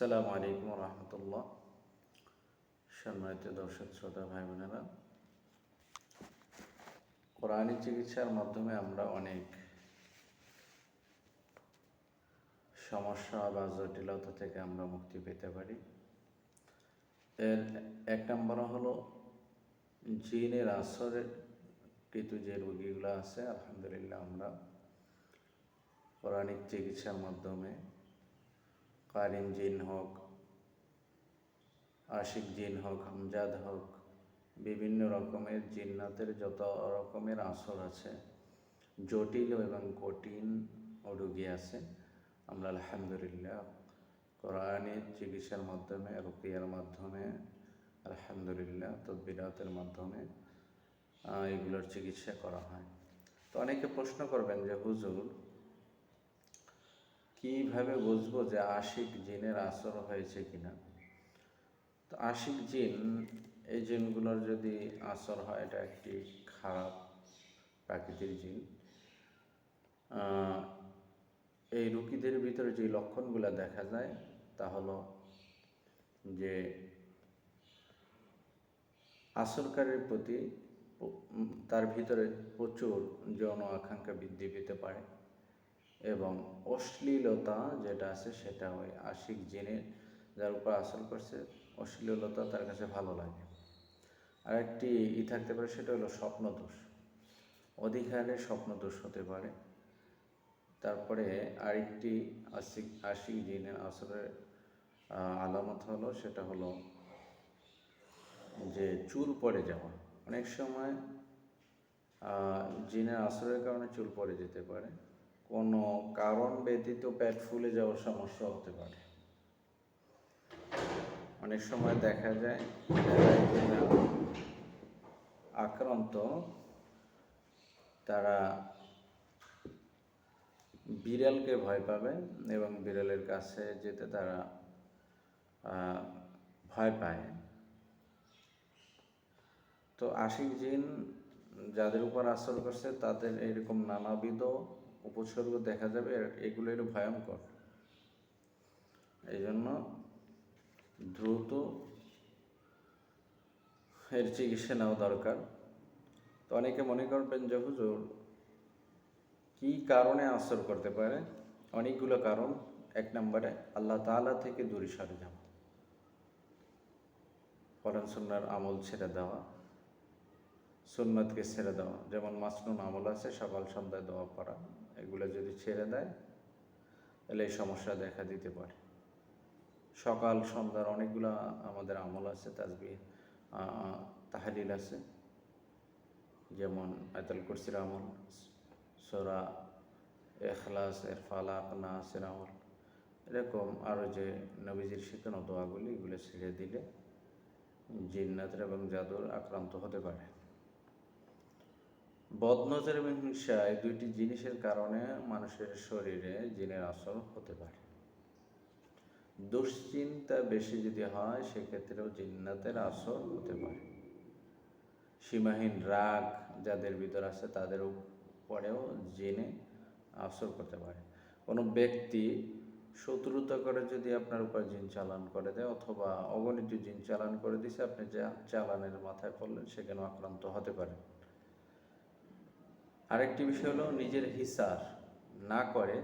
আসসালামু আলাইকুম রহমতুল্লাহ। সম্মানিত দর্শক, শ্রোতা ভাই বোনেরা কোরআনিক চিকিৎসার মাধ্যমে আমরা অনেক সমস্যা বা জটিলতা থেকে আমরা মুক্তি পেতে পারি। এর এক নম্বর হলো, জিনের আসরের কিন্তু যে রোগীগুলো আছে, আলহামদুলিল্লাহ আমরা পৌরাণিক চিকিৎসার মাধ্যমে কারিন জিন হোক, আশিক জিন হোক হামজাদ হোক, বিভিন্ন রকমের জিন্নাতের যত রকমের আসর আছে, জটিল এবং কঠিন রোগী আছে, আমরা আলহামদুলিল্লাহ কোরআনের চিকিৎসার মাধ্যমে, রুকিয়ার মাধ্যমে, আলহামদুলিল্লাহ তদ্বিরাতের মাধ্যমে এগুলোর চিকিৎসা করা হয়। তো অনেকে প্রশ্ন করবেন যে, হুজুর কীভাবে বুঝব যে আশিক জিনের আসর হয়েছে কিনা? তো আশিক জিন, এই জিনগুলোর যদি আসর হয়, এটা একটি খারাপ প্রাকৃতিক জিন। এই রুগীদের ভিতরে যে লক্ষণগুলো দেখা যায়, তা হলো যে আসরকারের প্রতি তার ভিতরে প্রচুর যৌন আকাঙ্ক্ষা বৃদ্ধি পেতে পারে। এবং অশ্লীলতা যেটা আছে সেটা ওই আশিক জেনে যার উপর আসল করছে, অশ্লীলতা তার কাছে ভালো লাগে। আর একটি ই থাকতে পারে, সেটা হলো স্বপ্নদোষ। অধিকারে স্বপ্নদোষ হতে পারে। তারপরে আরেকটি আশিক আশিক জিনের আসরের আলামত হলো, সেটা হলো যে চুল পড়ে যাওয়া। অনেক সময় জিনের আসরের কারণে চুল পড়ে যেতে পারে। কোনো কারণ ব্যতীত পেট ফুলে যাওয়ার সমস্যা হতে পারে। অনেক সময় দেখা যায় আক্রান্ত, তারা বিড়ালকে ভয় পাবে এবং বিড়ালের কাছে যেতে তারা ভয় পায়। তো আশিক জিন যাদের উপর আসর করছে, তাদের এরকম নানাবিধ উপসর্গ দেখা যাবে এগুলো একটু ভয়ঙ্কর। এই জন্য দ্রুত এর চিকিৎসা নেওয়া দরকার। তো অনেকে মনে করবেন যে, হুজুর, কি কারণে আসর করতে পারে? অনেকগুলো কারণ। এক নম্বরে, আল্লাহ তাআলা থেকে দূরে সরে যাওয়া। সুন্নার আমল ছেড়ে দেওয়া। সুন্নতকে ছেড়ে দেওয়া। যেমন মাসনুন আমল আছে, সকাল, সন্ধ্যায় দোয়া পড়া। এগুলো যদি ছেড়ে দেয়, তাহলে এই সমস্যা দেখা দিতে পারে। সকাল, সন্ধ্যার অনেকগুলো আমাদের আমল আছে তাজবি তাহালিল আছে। যেমন আয়তাল কুরসির আমল, সোরা এখলাস এর ফালাক নাসের আমল। এরকম আরও যে নবীজির শিখানো দোয়াগুলি, এগুলো ছেড়ে দিলে জিন্নাতের এবং জাদুর আক্রান্ত হতে পারে। বদনজর এবং হিংসা এই দুইটি জিনিসের কারণে মানুষের শরীরে জিনের আসর হতে পারে। দুশ্চিন্তা বেশি যদি হয়, সেক্ষেত্রেও জিন্নাতের আসর হতে পারে। সীমাহীন রাগ যাদের ভিতর আছে, তাদের উপরেও জেনে আসর করতে পারে। কোনো ব্যক্তি শত্রুতা করে যদি আপনার উপর জিন চালান করে দেয়, অথবা অগণিত জিন চালান করে দিছে, আপনি যা চালানের মাথায় পড়লেন সেখানেও আক্রান্ত হতে পারে? আরেকটি বিষয় হলো নিজের হিসার না করে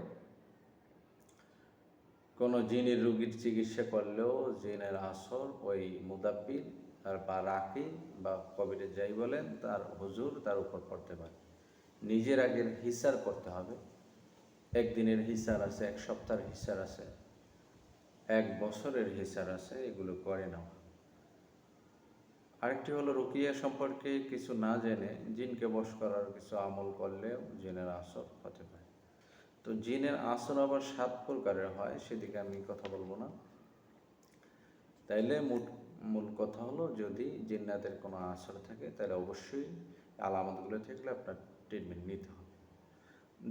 কোনো জিনের রুগীর চিকিৎসা করলেও জিনের আসর ওই মুদাব্বির আর বা রাকি বা কবিরে যাই বলেন, তার হুজুর তার উপর পড়তে পারে। নিজের আগের হিসার করতে হবে। একদিনের হিসার আছে, এক সপ্তাহের হিসার আছে, এক বছরের হিসার আছে, এগুলো করে নেওয়া আরেকটি হলো রুকিয়া সম্পর্কে কিছু না জেনে জিনকে বশ করার কিছু আমল করলেও জিনের আসর হতে পারে। তো জিনের আসর আবার সাত প্রকারের হয়, সেদিকে আমি কথা বলব না। তাইলে মূল মূল কথা হলো যদি জিন্নাতের কোনো আসর থাকে তাহলে অবশ্যই আলামতগুলো থাকলে আপনার ট্রিটমেন্ট নিতে হবে।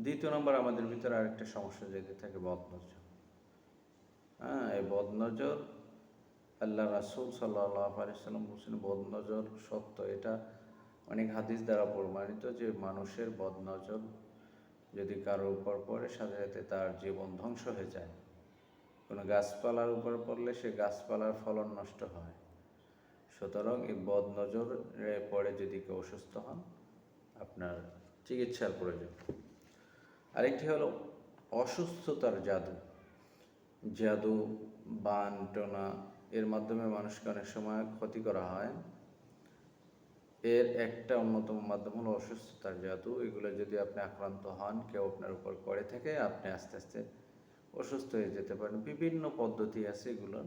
দ্বিতীয় নম্বর, আমাদের ভিতরে আরেকটা সমস্যা যেতে থাকে বদনজর। হ্যাঁ এই বদনজর আল্লাহ রাসুল সাল্লাহ আলিয়াল্লাম বলছেন, বদনজর সত্য, এটা অনেক হাদিস দ্বারা প্রমাণিত যে মানুষের বদনজর যদি কারোর উপর পড়ে, সাথে সাথে তার জীবন ধ্বংস হয়ে যায়। কোনো গাছপালার উপর পড়লে সে গাছপালার ফলন নষ্ট হয়। সুতরাং এই বদ নজরে পড়ে যদি কেউ অসুস্থ হন, আপনার চিকিৎসার প্রয়োজন। আরেকটি হলো অসুস্থতার জাদু। জাদু, বান, টোনা এর মাধ্যমে মানুষকে অনেক সময় ক্ষতি করা হয়। এর একটা অন্যতম মাধ্যম হলো অসুস্থতার, যেহেতু এগুলো যদি আপনি আক্রান্ত হন, কেউ আপনার উপর করে থাকে, আপনি আস্তে আস্তে অসুস্থ হয়ে যেতে পারেন। বিভিন্ন পদ্ধতি আছে এগুলো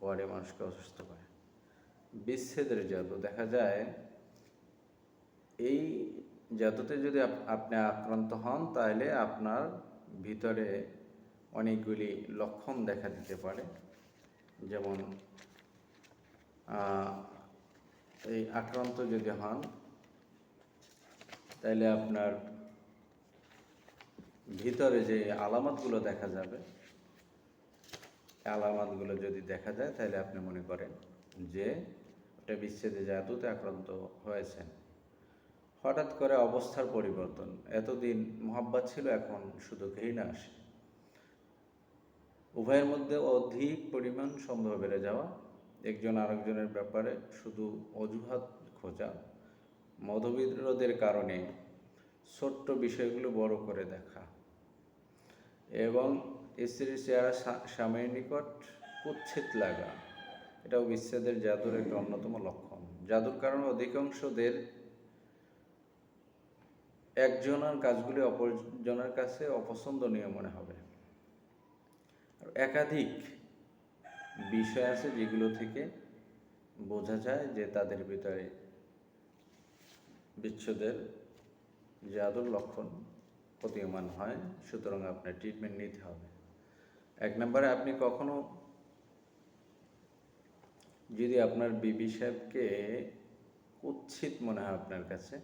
করে মানুষকে অসুস্থ করে। বিচ্ছেদের জাদু, দেখা যায় এই জাদুতে যদি আপ- আপনি আক্রান্ত হন, তাহলে আপনার ভিতরে অনেকগুলি লক্ষণ দেখা দিতে পারে। যেমন এই আক্রান্ত যদি হন তাহলে আপনার ভিতরে যে আলামতগুলো দেখা যাবে আলামতগুলো যদি দেখা যায় তাহলে আপনি মনে করেন যে ওটা বিচ্ছেদে জাদুতে আক্রান্ত হয়েছেন। হঠাৎ করে অবস্থার পরিবর্তন, এতদিন মোহাব্বত ছিল, এখন শুধু ঘৃণা আসে। উভয়ের মধ্যে অধিক পরিমাণ সন্দেহ বেড়ে যাওয়া, একজন আরেকজনের ব্যাপারে শুধু অজুহাত খোঁজা, মতবিরোধের কারণে ছোট্ট বিষয়গুলো বড় করে দেখা এবং স্ত্রীর চেহারা স্বা- স্বামীর নিকট কুচ্ছিত লাগা। এটাও বিচ্ছেদের জাদুর একটা অন্যতম লক্ষণ। জাদুর কারণে অধিকাংশদের একজনের কাজগুলি অপরজনের কাছে অপছন্দনীয় মনে হবে। একাধিক বিষয় আছে যেগুলো থেকে বোঝা যায় যে তাদের ভিতরে বিচ্ছেদের জাদুর লক্ষণ প্রতীয়মান হয়, সুতরাং আপনার ট্রিটমেন্ট নিতে হবে। এক নম্বরে, আপনি কখনো যদি আপনার বিবি সাহেবকে কুৎসিত মনে হয় আপনার কাছে,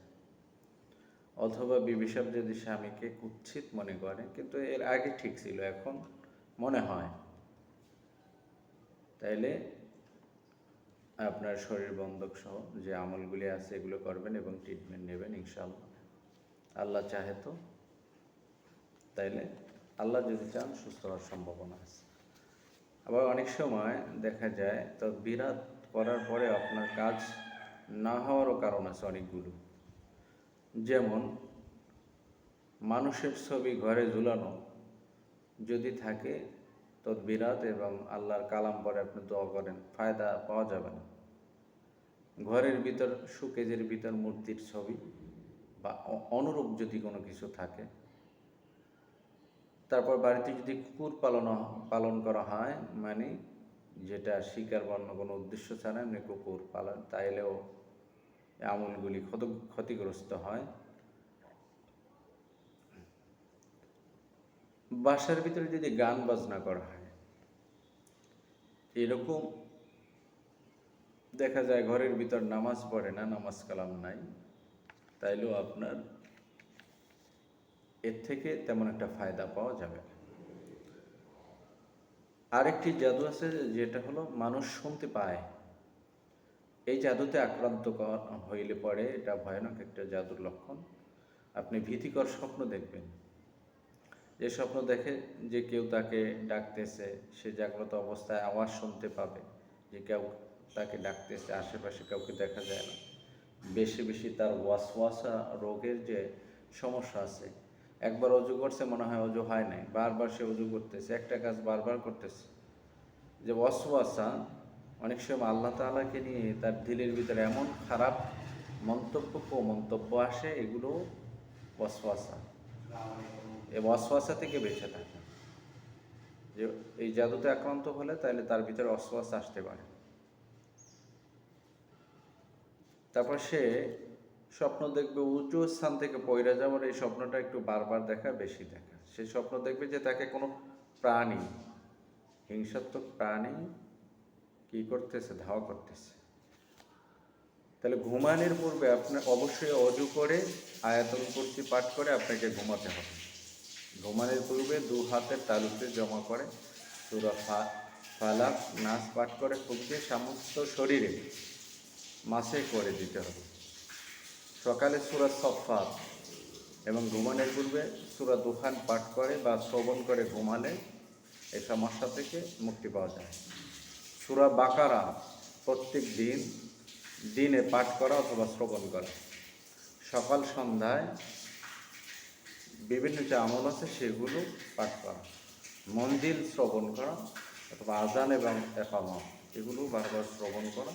অথবা বিবি সাহেব যদি স্বামীকে কুৎসিত মনে করে, কিন্তু এর আগে ঠিক ছিল, এখন মনে হয়। তাইলে আপনার শরীর বন্ধক সহ যে আমলগুলি আছে এগুলো করবেন এবং ট্রিটমেন্ট নেবেন ইনশাআল্লাহ। আল্লাহ চাহে তো। তাইলে আল্লাহ যদি চান সুস্থ হওয়ার সম্ভাবনা আছে। আবার অনেক সময় দেখা যায় তো বিরাট করার পরে আপনার কাজ না হওয়ারও কারণ আছে অনেকগুলো। যেমন মানুষের ছবি ঘরে ঝুলানো যদি থাকে তদবিরাত এবং আল্লাহর কালাম পরে আপনি দোয়া করেন, ফায়দা পাওয়া যাবে না। ঘরের ভিতর, সুকেজের ভিতর মূর্তির ছবি বা অনুরূপ যদি কোনো কিছু থাকে, তারপর বাড়িতে যদি কুকুর পালন পালন করা হয় মানে যেটা শিকার বা অন্য কোনো উদ্দেশ্য ছাড়া এমনি কুকুর পালন, তাইলেও আমলগুলি ক্ষত, ক্ষতিগ্রস্ত হয়। বাসার ভিতরে যদি গান বাজনা করা হয়, এরকম দেখা যায় ঘরের ভিতর নামাজ পড়ে না, নামাজ কালাম নাই, তাইলেও আপনার এর থেকে তেমন একটা ফায়দা পাওয়া যাবে আরেকটি জাদু আছে যেটা হলো মানুষ শুনতে পায়। এই জাদুতে আক্রান্ত কর- হইলে পরে এটা ভয়ানক একটা জাদুর লক্ষণ। আপনি ভীতিকর স্বপ্ন দেখবেন। যে স্বপ্ন দেখে যে কেউ তাকে ডাকতেছে, সে জাগ্রত অবস্থায় আওয়াজ শুনতে পাবে যে কেউ তাকে ডাকতেছে, আশেপাশে কাউকে দেখা যায় না। বেশি বেশি তার ওয়াসওয়াসা রোগের যে সমস্যা আছে, একবার অজু করছে মনে হয় অজু হয় নাই, বারবার সে অজু করতেছে, একটা কাজ বারবার করতেছে। যে ওয়াসওয়াসা অনেক সময় আল্লাহ তাআলাকে নিয়ে তার দিলের ভিতরে এমন খারাপ মন্তব্য মন্তব্য আসে, এগুলো ওয়াসওয়াসা। এই ওয়াসওয়াসা থেকে বেঁচে থাকে যে এই জাদুতে আক্রান্ত হলে তাহলে তার ভিতরে অসওয়াস আসতে পারে। তারপর সে স্বপ্ন দেখবে উঁচু স্থান থেকে পয়রা যাওয়ার, এই স্বপ্নটা একটু বারবার দেখা, বেশি দেখা। সে স্বপ্ন দেখবে যে তাকে কোনো প্রাণী, হিংসাত্মক প্রাণী কি করতেছে, ধাওয়া করতেছে। তাহলে ঘুমানোর পূর্বে আপনার অবশ্যই অজু করে, আয়াতল কুরসি পাঠ করে আপনাকে ঘুমাতে হবে। ঘুমানোর পূর্বে দু হাতের তালুতে জমা করে সুরা ফালাক, নাচ পাঠ করে ফুঁকিয়ে সমস্ত শরীরে। মাসে করে দিতে হবে। সকালে সুরা সফাত এবং ঘুমানোর পূর্বে সুরা দুখান পাঠ করে বা শ্রবণ করে ঘুমালে এই সমস্যা থেকে মুক্তি পাওয়া যায়। সুরা বাকারা প্রত্যেক দিন, দিনে পাঠ করা অথবা শ্রবণ করা। সকাল সন্ধ্যায় বিভিন্ন যে আমল আছে, সেগুলো পাঠ করা। মন্দির শ্রবণ করা, অথবা আজান এবং একামত, এগুলো বারবার শ্রবণ করা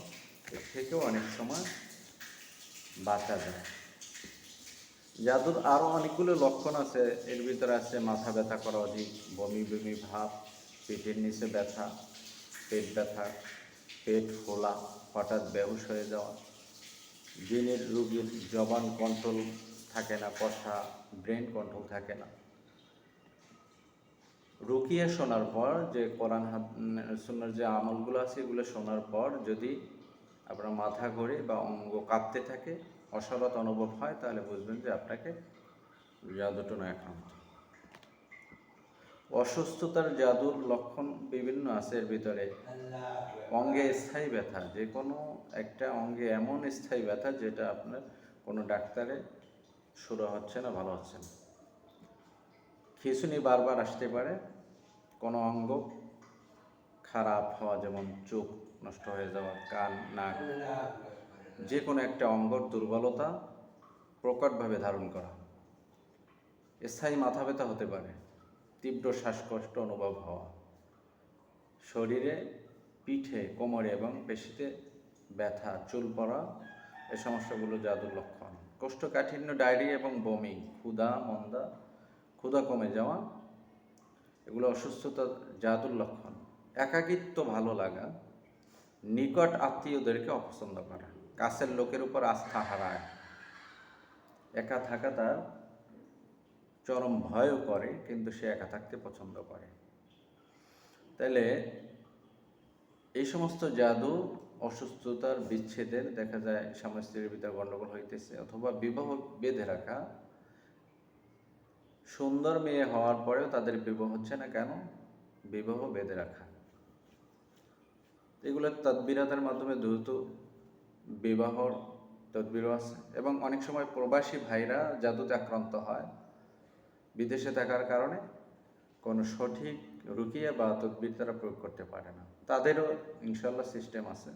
এর থেকেও অনেক সময় বাঁচা যায়। জাদুর আরও অনেকগুলো লক্ষণ আছে, এর ভিতরে আছে মাথা ব্যথা করা অধিক, বমি বমি ভাব, পেটের নিচে ব্যথা, পেট ব্যথা, পেট ফোলা, হঠাৎ বেহুশ হয়ে যাওয়া, দিনের রোগীর জবান কন্ট্রোল থাকে না কথা ব্রেন কন্ট্রোল থাকে না। রুকিয়ে শোনার পর যে কোরআন শোনার যে আমলগুলো আছে, এগুলো শোনার পর যদি আপনার মাথা ঘোরে বা অঙ্গ কাঁপতে থাকে অসরত অনুভব হয়, তাহলে বুঝবেন যে আপনাকে জাদুটনা আক্রান্ত অসুস্থতার জাদুর লক্ষণ বিভিন্ন আছে এর ভিতরে। অঙ্গে স্থায়ী ব্যথা, যে কোনো একটা অঙ্গে এমন স্থায়ী ব্যথা যেটা আপনার কোনো ডাক্তারে শুরু হচ্ছে না, ভালো হচ্ছে না। খিঁচুনি বারবার আসতে পারে, কোনো অঙ্গ খারাপ হওয়া যেমন চোখ নষ্ট হয়ে যাওয়া, কান, নাক যে কোনো একটা অঙ্গর দুর্বলতা প্রকটভাবে ধারণ করা। স্থায়ী মাথা ব্যথা হতে পারে, তীব্র শ্বাসকষ্ট অনুভব হওয়া। শরীরে, পিঠে, কোমরে এবং পেশিতে ব্যথা, চুল পড়া, এ সমস্যাগুলো জাদুর লক্ষণ। কোষ্ঠকাঠিন্য ডায়রি এবং বমি, ক্ষুধা, মন্দা, ক্ষুধা কমে যাওয়া, এগুলো অসুস্থতা জাদুর লক্ষণ। একাকিত্ব ভালো লাগা, নিকট আত্মীয়দেরকে অপছন্দ করা, কাছের লোকের উপর আস্থা হারায়। একা থাকা তার চরম ভয়ও করে, কিন্তু সে একা থাকতে পছন্দ করে। তাহলে এই সমস্ত জাদু অসুস্থতার বিচ্ছেদের দেখা যায় স্বামী স্ত্রীর ভিতরে গণ্ডগোল হইতেছে অথবা বিবাহ বেঁধে রাখা। সুন্দর মেয়ে হওয়ার পরেও তাদের বিবাহ হচ্ছে না কেন? বিবাহ বেঁধে রাখা। এগুলো তদবিরাতের মাধ্যমে দ্রুত বিবাহর তদবিরও আছে এবং অনেক সময় প্রবাসী ভাইরা জাদুতে আক্রান্ত হয়। বিদেশে থাকার কারণে কোনো সঠিক রুকিয়া বা তদবির তারা প্রয়োগ করতে পারে না। তাদেরও ইনশাল্লাহ সিস্টেম আছে।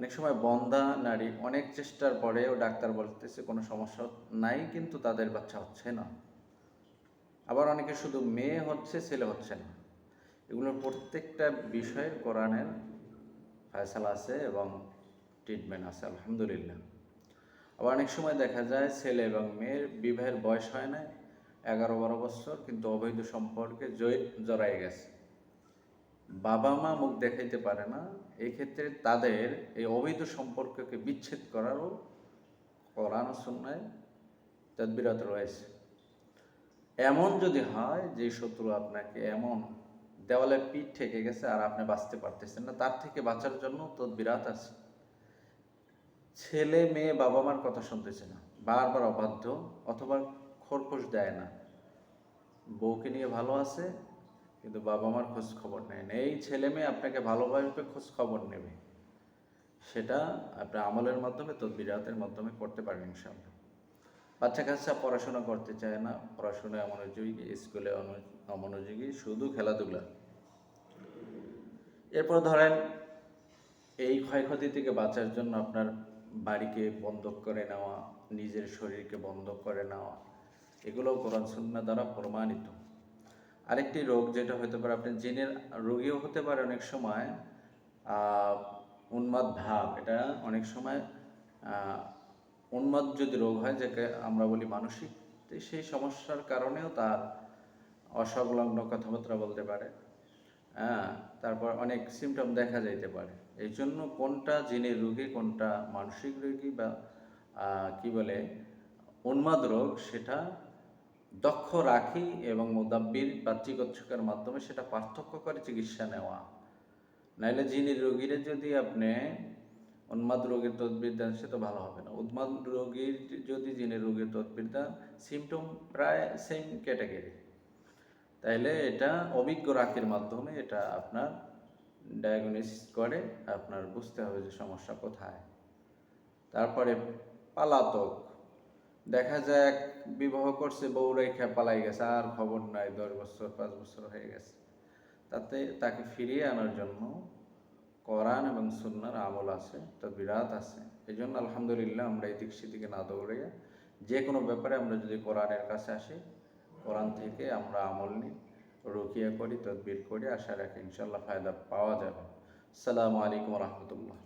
অনেক সময় বন্ধা নারী অনেক চেষ্টার পরেও ডাক্তার বলতেছে, কোনো সমস্যা নাই, কিন্তু তাদের বাচ্চা হচ্ছে না। আবার অনেকে শুধু মেয়ে হচ্ছে, ছেলে হচ্ছে না। এগুলোর প্রত্যেকটা বিষয়ের কোরআনের ফয়সালা আছে এবং ট্রিটমেন্ট আছে, আলহামদুলিল্লাহ। আবার অনেক সময় দেখা যায় ছেলে এবং মেয়ের বিবাহের বয়স হয় না, এগারো বারো বছর, কিন্তু অবৈধ সম্পর্কে জড়াই গেছে। বাবা মা মুখ দেখাইতে পারে না, এক্ষেত্রে তাদের এই অবৈধ সম্পর্ককে বিচ্ছেদ করারও কোরআন সন্ন্যায় তদবিরত রয়েছে। এমন যদি হয় যে শত্রু আপনাকে এমন দেওয়ালে পিঠ ঠেকে গেছে আর আপনি বাঁচতে পারতেছেন না, তার থেকে বাঁচার জন্য তদবিরাত আছে। ছেলে, মেয়ে বাবা মার কথা শুনতেছে না, বারবার অবাধ্য অথবা খোরপোশ দেয় না। বউকে নিয়ে ভালো আছে কিন্তু বাবা মার খোঁজ খবর নেয় না। এই ছেলে মেয়ে আপনাকে ভালোভাবে খোঁজ খবর নেবে। সেটা আপনার আমলের মাধ্যমে, তদবিরাতের মাধ্যমে করতে পারেন ইনশাল্লাহ বাচ্চা কাচ্চা পড়াশোনা করতে চায় না। পড়াশোনায় অমনোযোগী, স্কুলে অমনোযোগী, শুধু খেলাধুলা। এরপর ধরেন, এই ক্ষয়ক্ষতি থেকে বাঁচার জন্য আপনার বাড়িকে বন্ধক করে নেওয়া, নিজের শরীরকে বন্ধক করে নেওয়া এগুলো কোরআন সুন্না দ্বারা প্রমাণিত। আরেকটি রোগ যেটা হতে পারে, আপনি জিনের রোগীও হতে পারে অনেক সময় উন্মাদ ভাব। এটা অনেক সময় উন্মাদ যদি রোগ হয়, যাকে আমরা বলি মানসিক সেই সমস্যার কারণেও তার অসংলগ্ন কথাবার্তা বলতে পারে। হ্যাঁ তারপর অনেক সিমটম দেখা যাইতে পারে। এই জন্য কোনটা জিনের রোগী, কোনটা মানসিক রোগী বা কি বলে, উন্মাদ রোগ, সেটা দক্ষ রাখি এবং মোদাব্বির বা চিকিৎসকের মাধ্যমে সেটা পার্থক্য করে চিকিৎসা নেওয়া। নাইলে যিনি রোগীরা যদি আপনি উন্মাদ রোগের তদবির দেন, সে তো ভালো হবে না। উন্মাদ রোগীর যদি যিনি রোগের তদবির দেন সিমটম প্রায় সেম ক্যাটাগরি তাইলে এটা অভিজ্ঞ রাখির মাধ্যমে এটা আপনার ডায়াগনোসিস করে, আপনার বুঝতে হবে যে সমস্যা কোথায়। তারপরে পালাতক দেখা যায় এক বিবাহ করছে, বউ রেখা পালাই গেছে, আর খবর নাই, দশ বছর, পাঁচ বছর হয়ে গেছে। তাতে তাকে ফিরিয়ে আনার জন্য কোরআন এবং সুন্নার আমল আছে তো বিরাট আছে। এই জন্য আলহামদুলিল্লাহ আমরা এদিক সেদিকে না দৌড়িয়ে যে কোনো ব্যাপারে আমরা যদি কোরআনের কাছে আসি, কোরআন থেকে আমরা আমল নিই, রুকিয়া করি তদবির করি, আশা রাখি ইনশাল্লাহ ফায়দা পাওয়া যাবে। আসসালামু আলাইকুম রহমতুল্লাহ।